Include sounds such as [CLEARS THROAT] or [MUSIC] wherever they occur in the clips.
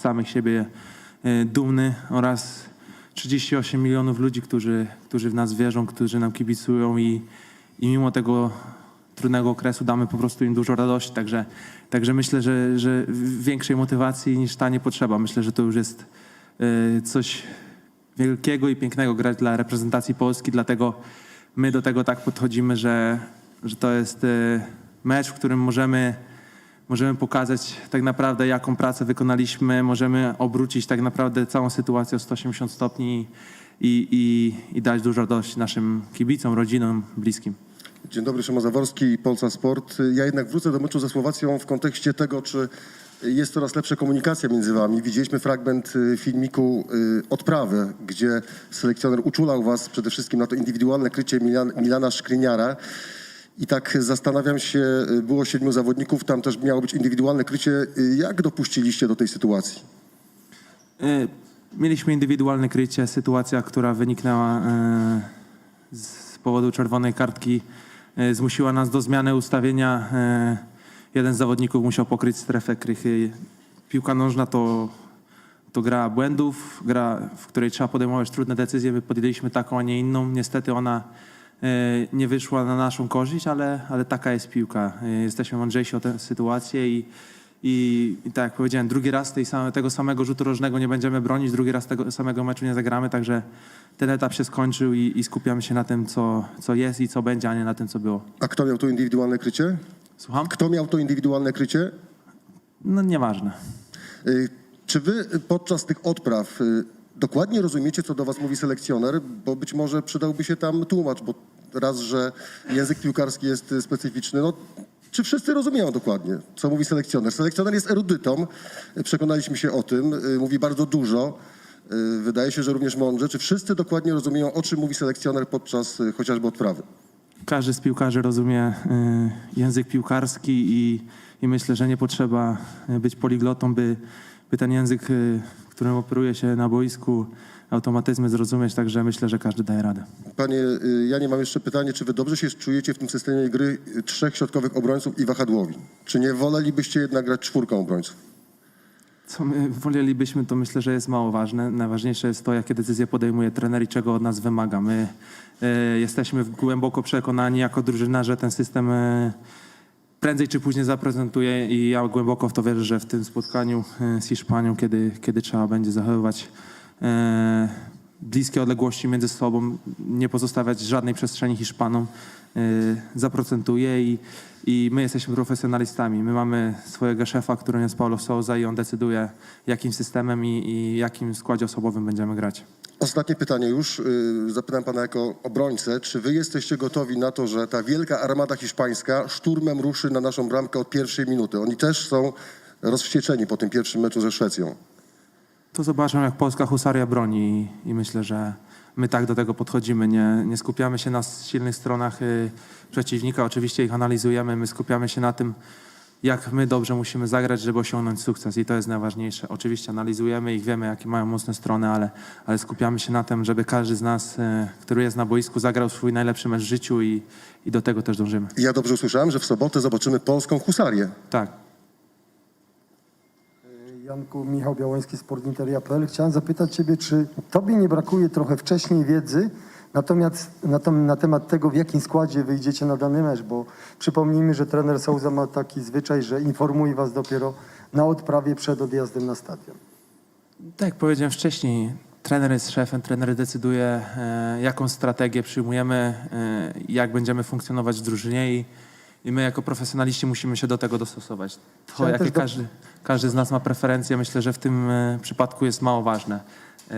samych siebie e, dumny oraz 38 milionów ludzi, którzy, którzy w nas wierzą, którzy nam kibicują i, i mimo tego trudnego okresu damy po prostu im dużo radości. Także, także myślę, że, że większej motywacji niż ta nie potrzeba. Myślę, że to już jest e, coś wielkiego i pięknego grać dla reprezentacji Polski, dlatego my do tego tak podchodzimy, że, że to jest e, mecz, w którym możemy, możemy pokazać tak naprawdę, jaką pracę wykonaliśmy, możemy obrócić tak naprawdę całą sytuację o 180 stopni i, i, i dać dużo radości naszym kibicom, rodzinom, bliskim. Dzień dobry, Szymon Zaworski, Polsa Sport. Ja jednak wrócę do meczu ze Słowacją w kontekście tego, czy jest coraz lepsza komunikacja między wami. Widzieliśmy fragment y, filmiku y, odprawy, gdzie selekcjoner uczulał was przede wszystkim na to indywidualne krycie Milan, Milana Szkliniara. I tak zastanawiam się, y, było siedmiu zawodników, tam też miało być indywidualne krycie. Y, Jak dopuściliście do tej sytuacji? E, Mieliśmy indywidualne krycie, sytuacja, która wyniknęła z powodu czerwonej kartki, zmusiła nas do zmiany ustawienia. Jeden z zawodników musiał pokryć strefę krychy. Piłka nożna to, to gra błędów, gra, w której trzeba podejmować trudne decyzje. My podjęliśmy taką, a nie inną. Niestety ona nie wyszła na naszą korzyść, ale, ale taka jest piłka. E, Jesteśmy mądrzejsi o tę sytuację i, i, I tak jak powiedziałem, drugi raz tej same, tego samego rzutu rożnego nie będziemy bronić, drugi raz tego samego meczu nie zagramy, także ten etap się skończył i, i skupiamy się na tym, co, co jest i co będzie, a nie na tym, co było. A kto miał to indywidualne krycie? Słucham? Kto miał to indywidualne krycie? No nieważne. Y, Czy wy podczas tych odpraw dokładnie rozumiecie, co do was mówi selekcjoner? Bo być może przydałby się tam tłumacz, bo raz, że język piłkarski jest y, specyficzny, no czy wszyscy rozumieją dokładnie, co mówi selekcjoner? Selekcjoner jest erudytą, przekonaliśmy się o tym, y, mówi bardzo dużo, y, wydaje się, że również mądrze. Czy wszyscy dokładnie rozumieją, o czym mówi selekcjoner podczas chociażby odprawy? Każdy z piłkarzy rozumie język piłkarski i, i myślę, że nie potrzeba być poliglotą, by, by ten język, którym operuje się na boisku, automatyzmy zrozumieć, także myślę, że każdy daje radę. Panie y, Janie, mam jeszcze pytanie, czy wy dobrze się czujecie w tym systemie gry y, trzech środkowych obrońców i wahadłowi? Czy nie wolelibyście jednak grać czwórką obrońców? Co my wolelibyśmy, to myślę, że jest mało ważne. Najważniejsze jest to, jakie decyzje podejmuje trener i czego od nas wymaga. My e, jesteśmy głęboko przekonani jako drużyna, że ten system e, prędzej czy później zaprezentuje i ja głęboko w to wierzę, że w tym spotkaniu e, z Hiszpanią, kiedy, kiedy trzeba będzie zachowywać e, bliskie odległości między sobą, nie pozostawiać żadnej przestrzeni Hiszpanom, e, zaprocentuje i, i my jesteśmy profesjonalistami. My mamy swojego szefa, którym jest Paulo Souza i on decyduje, jakim systemem i, i jakim składzie osobowym będziemy grać. Ostatnie pytanie już. y, Zapytam pana jako obrońcę. Czy wy jesteście gotowi na to, że ta wielka armada hiszpańska szturmem ruszy na naszą bramkę od pierwszej minuty? Oni też są rozwścieczeni po tym pierwszym meczu ze Szwecją. To zobaczą, jak polska husaria broni i, i myślę, że my tak do tego podchodzimy. Nie, nie skupiamy się na silnych stronach y, przeciwnika, oczywiście ich analizujemy, my skupiamy się na tym, jak my dobrze musimy zagrać, żeby osiągnąć sukces i to jest najważniejsze. Oczywiście analizujemy ich, wiemy, jakie mają mocne strony, ale, ale skupiamy się na tym, żeby każdy z nas, y, który jest na boisku, zagrał swój najlepszy mecz w życiu i, i do tego też dążymy. Ja dobrze usłyszałem, że w sobotę zobaczymy polską husarię. Tak. Janku, Michał Białoński, Sportinteria.pl. Chciałem zapytać Ciebie, czy Tobie nie brakuje trochę wcześniej wiedzy natomiast na, tem- na temat tego, w jakim składzie wyjdziecie na dany mecz, bo przypomnijmy, że trener Souza ma taki zwyczaj, że informuje Was dopiero na odprawie przed odjazdem na stadion. Tak jak powiedziałem wcześniej, trener jest szefem, trener decyduje, e, jaką strategię przyjmujemy, e, jak będziemy funkcjonować w drużynie i, i my jako profesjonaliści musimy się do tego dostosować. To, Chciałem jakie też do- każdy, każdy z nas ma preferencje, myślę, że w tym e, przypadku jest mało ważne. E,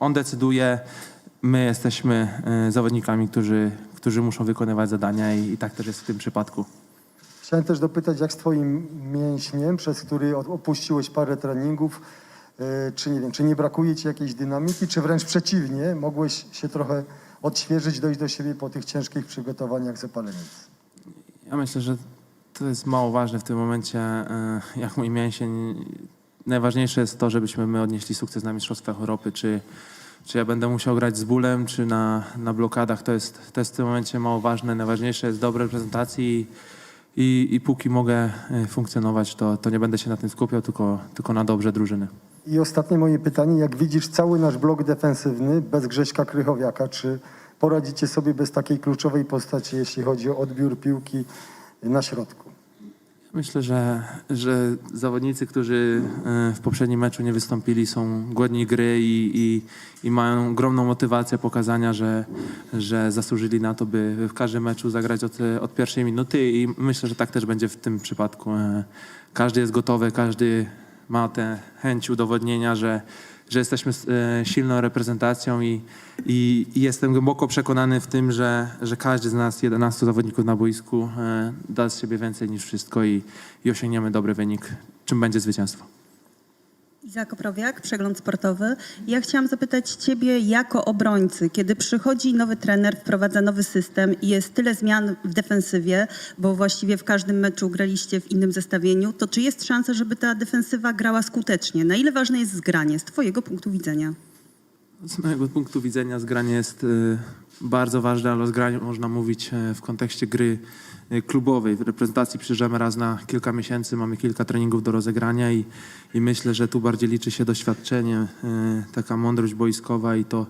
On decyduje, my jesteśmy e, zawodnikami, którzy, którzy muszą wykonywać zadania i, i tak też jest w tym przypadku. Chciałem też dopytać, jak z Twoim mięśniem, przez który opuściłeś parę treningów, e, czy nie wiem, czy nie brakuje Ci jakiejś dynamiki, czy wręcz przeciwnie, mogłeś się trochę odświeżyć, dojść do siebie po tych ciężkich przygotowaniach zapalenic? Ja myślę, że to jest mało ważne w tym momencie, e, jak mój mięsień. Najważniejsze jest to, żebyśmy my odnieśli sukces na Mistrzostwach Europy, czy, czy ja będę musiał grać z bólem, czy na, na blokadach, to jest, to jest w tym momencie mało ważne. Najważniejsze jest dobre reprezentacji i, i, i póki mogę e, funkcjonować, to, to nie będę się na tym skupiał, tylko, tylko na dobrze drużyny. I ostatnie moje pytanie, jak widzisz cały nasz blok defensywny bez Grześka Krychowiaka, czy poradzicie sobie bez takiej kluczowej postaci, jeśli chodzi o odbiór piłki na środku? Myślę, że, że zawodnicy, którzy e, w poprzednim meczu nie wystąpili, są głodni gry i, i, i mają ogromną motywację pokazania, że, że zasłużyli na to, by w każdym meczu zagrać od, od pierwszej minuty i myślę, że tak też będzie w tym przypadku. E, Każdy jest gotowy, każdy ma tę chęć udowodnienia, że, że jesteśmy e, silną reprezentacją i, i, i jestem głęboko przekonany w tym, że, że każdy z nas, 11 zawodników na boisku, e, da z siebie więcej niż wszystko i, i osiągniemy dobry wynik, czym będzie zwycięstwo. Iza Koprowiak, Przegląd Sportowy. Ja chciałam zapytać Ciebie jako obrońcy, kiedy przychodzi nowy trener, wprowadza nowy system i jest tyle zmian w defensywie, bo właściwie w każdym meczu graliście w innym zestawieniu, to czy jest szansa, żeby ta defensywa grała skutecznie? Na ile ważne jest zgranie z Twojego punktu widzenia? Z mojego punktu widzenia zgranie jest y, bardzo ważne, ale o zgraniu można mówić e, w kontekście gry y, klubowej. W reprezentacji przyjeżdżamy raz na kilka miesięcy, mamy kilka treningów do rozegrania i, i myślę, że tu bardziej liczy się doświadczenie, y, taka mądrość boiskowa i to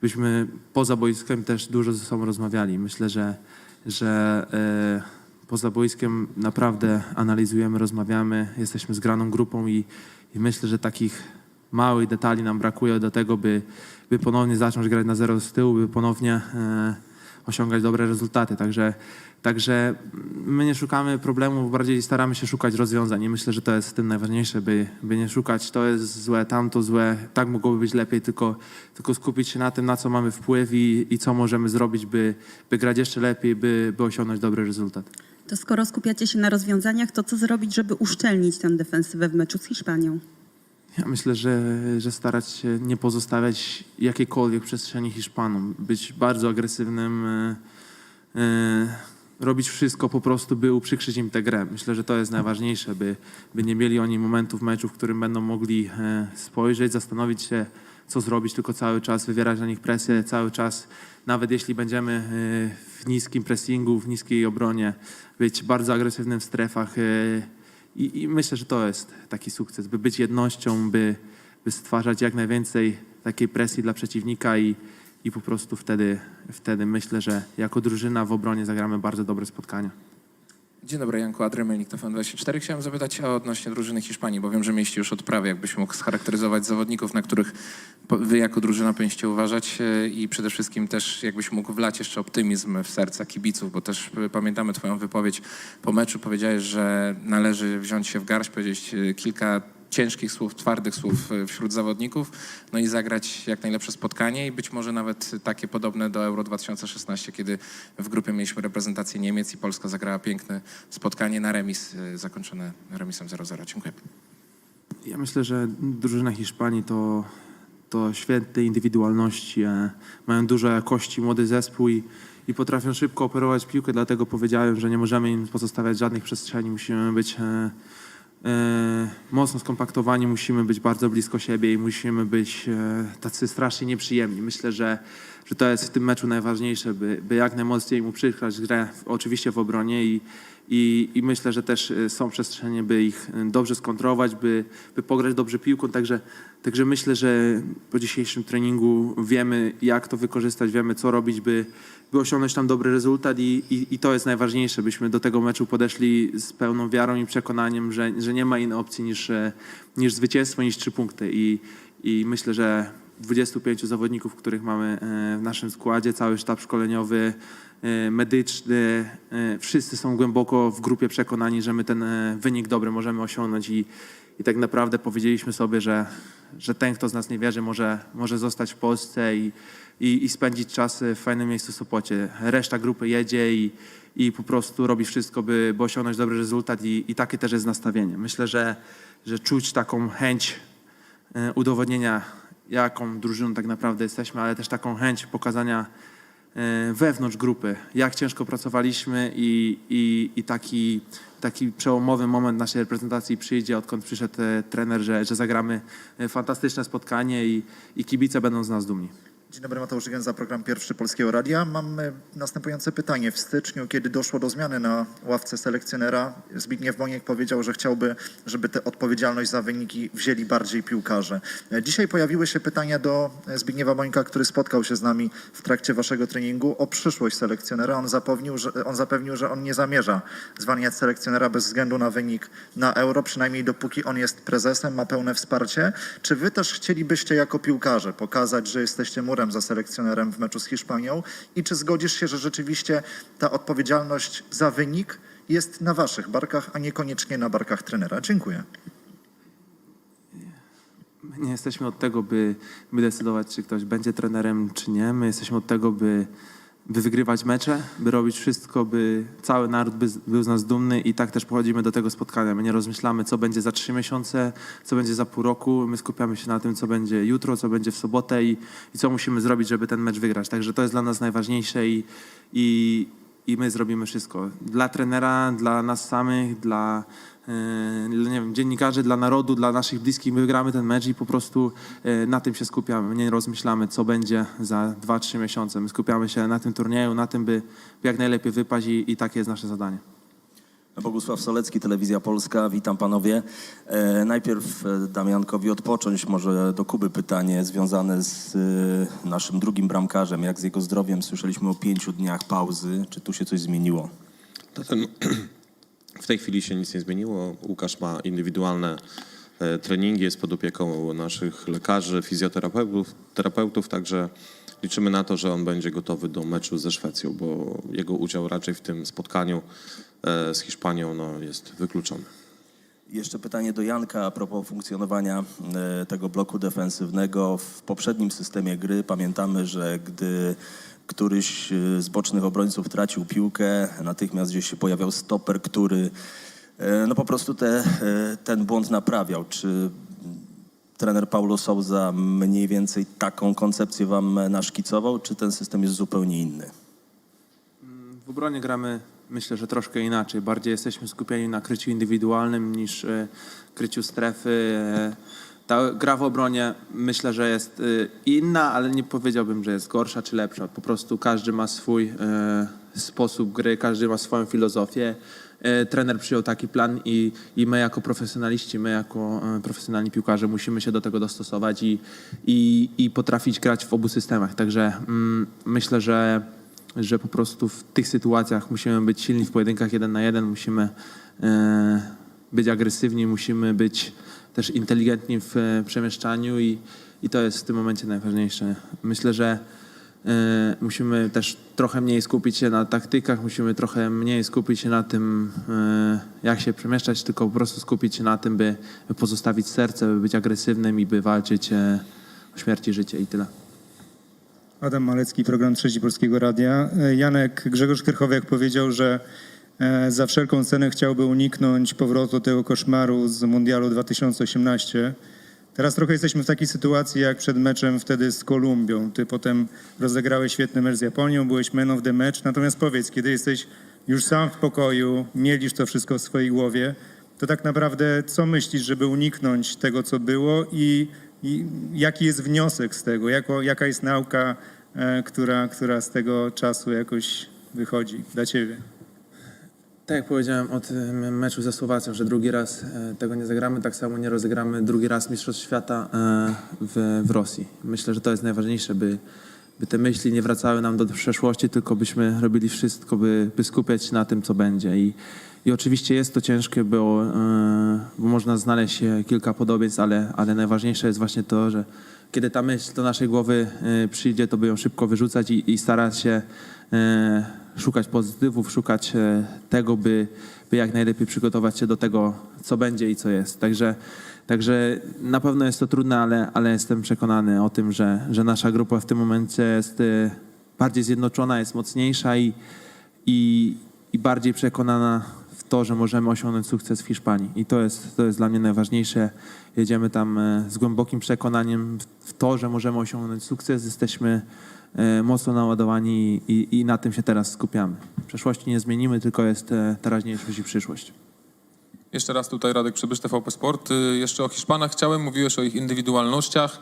byśmy poza boiskiem też dużo ze sobą rozmawiali. Myślę, że, że poza boiskiem naprawdę analizujemy, rozmawiamy, jesteśmy zgraną grupą i, i myślę, że takich małych detali nam brakuje do tego, by, by ponownie zacząć grać na zero z tyłu, by ponownie e, osiągać dobre rezultaty. Także, także my nie szukamy problemów, bardziej staramy się szukać rozwiązań i myślę, że to jest tym najważniejsze, by, by nie szukać to jest złe, tamto złe, tak mogłoby być lepiej, tylko, tylko skupić się na tym, na co mamy wpływ i, i co możemy zrobić, by, by grać jeszcze lepiej, by, by osiągnąć dobry rezultat. To skoro skupiacie się na rozwiązaniach, to co zrobić, żeby uszczelnić tę defensywę w meczu z Hiszpanią? Ja myślę, że, że starać się nie pozostawiać jakiejkolwiek przestrzeni Hiszpanom, być bardzo agresywnym, e, e, robić wszystko po prostu, by uprzykrzyć im tę grę. Myślę, że to jest najważniejsze, by, by nie mieli oni momentów meczu, w którym będą mogli e, spojrzeć, zastanowić się, co zrobić, tylko cały czas wywierać na nich presję, cały czas, nawet jeśli będziemy e, w niskim pressingu, w niskiej obronie, być bardzo agresywnym w strefach. e, i, I myślę, że to jest taki sukces, by być jednością, by, by stwarzać jak najwięcej takiej presji dla przeciwnika i, i po prostu wtedy, wtedy myślę, że jako drużyna w obronie zagramy bardzo dobre spotkania. Dzień dobry, Janku Adremelnik, to Fan24. Chciałem zapytać o odnośnie drużyny Hiszpanii, bo wiem, że mieliście już odprawy. Jakbyś mógł scharakteryzować zawodników, na których wy jako drużyna powinniście uważać e, i przede wszystkim też jakbyś mógł wlać jeszcze optymizm w serca kibiców, bo też e, pamiętamy twoją wypowiedź po meczu. Powiedziałeś, że należy wziąć się w garść, powiedzieć e, kilka ciężkich słów, twardych słów e, wśród zawodników, no i zagrać jak najlepsze spotkanie i być może nawet takie podobne do Euro 2016, kiedy w grupie mieliśmy reprezentację Niemiec i Polska zagrała piękne spotkanie na remis, e, zakończone remisem 0-0. Dziękuję. Ja myślę, że drużyna Hiszpanii to, to święte indywidualności, e, mają dużo jakości, młody zespół i, i potrafią szybko operować piłkę, dlatego powiedziałem, że nie możemy im pozostawiać żadnych przestrzeni, musimy być mocno skompaktowani, musimy być bardzo blisko siebie i musimy być e, tacy strasznie nieprzyjemni. Myślę, że, że to jest w tym meczu najważniejsze, by, by jak najmocniej mu przykrać grę, oczywiście w obronie i, i, i myślę, że też e, są przestrzenie, by ich e, dobrze skontrolować, by, by pograć dobrze piłką, także, także myślę, że po dzisiejszym treningu wiemy jak to wykorzystać, wiemy co robić, by, by osiągnąć tam dobry rezultat i, i, i to jest najważniejsze, byśmy do tego meczu podeszli z pełną wiarą i przekonaniem, że, że nie ma innej opcji niż, e, niż zwycięstwo, niż trzy punkty. I, i myślę, że 25 zawodników, których mamy e, w naszym składzie, cały sztab szkoleniowy, e, medyczny, e, wszyscy są głęboko w grupie przekonani, że my ten wynik dobry możemy osiągnąć i, i tak naprawdę powiedzieliśmy sobie, że, że ten, kto z nas nie wierzy, może, może zostać w Polsce i, i, i spędzić czas w fajnym miejscu w Sopocie. Reszta grupy jedzie i, i po prostu robi wszystko, by, by osiągnąć dobry rezultat i, i takie też jest nastawienie. Myślę, że, że czuć taką chęć udowodnienia, jaką drużyną tak naprawdę jesteśmy, ale też taką chęć pokazania e, wewnątrz grupy, jak ciężko pracowaliśmy i, i, i taki, taki przełomowy moment naszej reprezentacji przyjdzie, odkąd przyszedł e, trener, że, że zagramy e, fantastyczne spotkanie i, i kibice będą z nas dumni. Dzień dobry, Mateusz Gęza, program Pierwszy Polskiego Radia. Mam e, następujące pytanie. W styczniu, kiedy doszło do zmiany na ławce selekcjonera, Zbigniew Boniek powiedział, że chciałby, żeby tę odpowiedzialność za wyniki wzięli bardziej piłkarze. E, Dzisiaj pojawiły się pytania do e, Zbigniewa Bońka, który spotkał się z nami w trakcie waszego treningu o przyszłość selekcjonera. On zapewnił, że on, zapewnił, że on nie zamierza zwalniać selekcjonera bez względu na wynik na euro, przynajmniej dopóki on jest prezesem, ma pełne wsparcie. Czy wy też chcielibyście jako piłkarze pokazać, że jesteście murem za selekcjonerem w meczu z Hiszpanią i czy zgodzisz się, że rzeczywiście ta odpowiedzialność za wynik jest na waszych barkach, a niekoniecznie na barkach trenera? Dziękuję. My nie jesteśmy od tego, by, by decydować, czy ktoś będzie trenerem, czy nie. My jesteśmy od tego, by, by wygrywać mecze, by robić wszystko, by cały naród by, był z nas dumny i tak też podchodzimy do tego spotkania. My nie rozmyślamy, co będzie za trzy miesiące, co będzie za pół roku. My skupiamy się na tym, co będzie jutro, co będzie w sobotę i, i co musimy zrobić, żeby ten mecz wygrać. Także to jest dla nas najważniejsze i, i, i my zrobimy wszystko. Dla trenera, dla nas samych, dla e, nie wiem, dziennikarzy, dla narodu, dla naszych bliskich. My wygramy ten mecz i po prostu e, na tym się skupiamy. My nie rozmyślamy, co będzie za 2-3 miesiące. My skupiamy się na tym turnieju, na tym, by jak najlepiej wypaść i, i takie jest nasze zadanie. Bogusław Solecki, Telewizja Polska. Witam panowie. E, najpierw e, Damiankowi odpocząć, może do Kuby pytanie związane z e, naszym drugim bramkarzem. Jak z jego zdrowiem? Słyszeliśmy o pięciu dniach pauzy. Czy tu się coś zmieniło? [CLEARS THROAT] W tej chwili się nic nie zmieniło. Łukasz ma indywidualne e, treningi, jest pod opieką naszych lekarzy, fizjoterapeutów, terapeutów, także liczymy na to, że on będzie gotowy do meczu ze Szwecją, bo jego udział raczej w tym spotkaniu z Hiszpanią no, jest wykluczony. Jeszcze pytanie do Janka a propos funkcjonowania e, tego bloku defensywnego. W poprzednim systemie gry pamiętamy, że gdy któryś e, z bocznych obrońców tracił piłkę, natychmiast gdzieś się pojawiał stoper, który e, no po prostu te, e, ten błąd naprawiał. Czy trener Paulo Souza mniej więcej taką koncepcję wam naszkicował, czy ten system jest zupełnie inny? W obronie gramy, myślę, że troszkę inaczej. Bardziej jesteśmy skupieni na kryciu indywidualnym niż e, kryciu strefy. E, ta gra w obronie myślę, że jest e, inna, ale nie powiedziałbym, że jest gorsza czy lepsza. Po prostu każdy ma swój sposób gry, każdy ma swoją filozofię. Trener przyjął taki plan i, i my jako profesjonaliści, my jako profesjonalni piłkarze musimy się do tego dostosować i, i, i potrafić grać w obu systemach. Także mm, myślę, że że po prostu w tych sytuacjach musimy być silni w pojedynkach jeden na jeden, musimy e, być agresywni, musimy być też inteligentni w e, przemieszczaniu i, i to jest w tym momencie najważniejsze. Myślę, że e, musimy też trochę mniej skupić się na taktykach, musimy trochę mniej skupić się na tym, jak się przemieszczać, tylko po prostu skupić się na tym, by, pozostawić serce, by być agresywnym i by walczyć o śmierć i życie i tyle. Adam Malecki, program Trzeci Polskiego Radia. E, Janek Grzegorz Krychowiak powiedział, że e, za wszelką cenę chciałby uniknąć powrotu tego koszmaru z Mundialu 2018. Teraz trochę jesteśmy w takiej sytuacji jak przed meczem wtedy z Kolumbią. Ty potem rozegrałeś świetny mecz z Japonią, byłeś man of the match. Natomiast powiedz, kiedy jesteś już sam w pokoju, mielisz to wszystko w swojej głowie, to tak naprawdę co myślisz, żeby uniknąć tego, co było i, i jaki jest wniosek z tego? Jako, jaka jest nauka, która, która z tego czasu jakoś wychodzi dla ciebie? Tak jak powiedziałem od e, meczu ze Słowacją, że drugi raz e, tego nie zagramy, tak samo nie rozegramy drugi raz Mistrzostw Świata e, w, w Rosji. Myślę, że to jest najważniejsze, by, by te myśli nie wracały nam do przeszłości, tylko byśmy robili wszystko, by, by skupiać się na tym, co będzie. I, i oczywiście jest to ciężkie, bo, e, bo można znaleźć e, kilka podobieństw, ale, ale najważniejsze jest właśnie to, że kiedy ta myśl do naszej głowy e, przyjdzie, to by ją szybko wyrzucać i, i starać się e, szukać pozytywów, szukać e, tego, by, by jak najlepiej przygotować się do tego, co będzie i co jest. Także, także na pewno jest to trudne, ale, ale jestem przekonany o tym, że, że nasza grupa w tym momencie jest bardziej zjednoczona, jest mocniejsza i, i, i bardziej przekonana to, że możemy osiągnąć sukces w Hiszpanii. I to jest, to jest dla mnie najważniejsze. Jedziemy tam e, z głębokim przekonaniem w- to, że możemy osiągnąć sukces. Jesteśmy e, mocno naładowani i, i na tym się teraz skupiamy. Przeszłości nie zmienimy, tylko jest e, teraźniejszość i przyszłość. Jeszcze raz tutaj Radek Przybysz, TVP Sport. Y, Jeszcze o Hiszpanach chciałem, mówiłeś o ich indywidualnościach.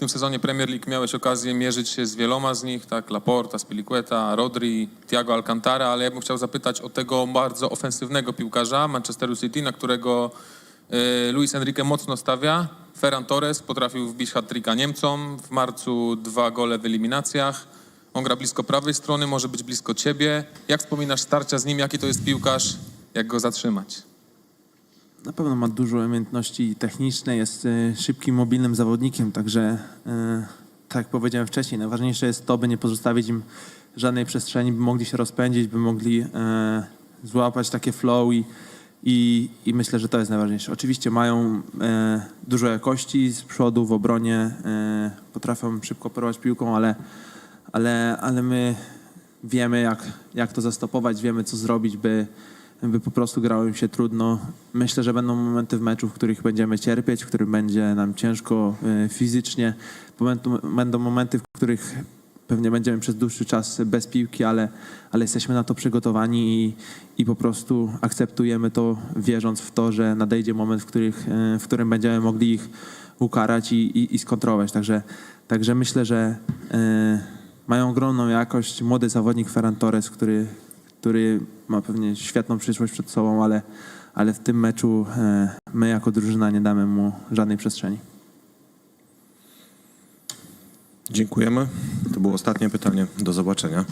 Tym sezonie Premier League miałeś okazję mierzyć się z wieloma z nich, tak, Laporta, Spilicueta, Rodri, Thiago Alcantara, ale ja bym chciał zapytać o tego bardzo ofensywnego piłkarza Manchesteru City, na którego y, Luis Enrique mocno stawia. Ferran Torres potrafił wbić hat-tricka Niemcom, w marcu dwa gole w eliminacjach. On gra blisko prawej strony, może być blisko ciebie. Jak wspominasz starcia z nim, jaki to jest piłkarz, jak go zatrzymać? Na pewno ma dużo umiejętności techniczne, jest e, szybkim, mobilnym zawodnikiem, także e, tak jak powiedziałem wcześniej, najważniejsze jest to, by nie pozostawić im żadnej przestrzeni, by mogli się rozpędzić, by mogli e, złapać takie flow i, i, i myślę, że to jest najważniejsze. Oczywiście mają dużo jakości z przodu, w obronie, potrafią szybko operować piłką, ale, ale, ale my wiemy, jak, jak to zastopować, wiemy, co zrobić, by, by po prostu grało im się trudno. Myślę, że będą momenty w meczu, w których będziemy cierpieć, w których będzie nam ciężko e, fizycznie. Będą momenty, w których pewnie będziemy przez dłuższy czas bez piłki, ale, ale jesteśmy na to przygotowani i, i po prostu akceptujemy to, wierząc w to, że nadejdzie moment, w, których, e, w którym będziemy mogli ich ukarać i, i, i skontrolować. Także, także myślę, że e, mają ogromną jakość. Młody zawodnik Ferran Torres, który, który ma pewnie świetną przyszłość przed sobą, ale, ale w tym meczu e, my jako drużyna nie damy mu żadnej przestrzeni. Dziękujemy. To było ostatnie pytanie. Do zobaczenia.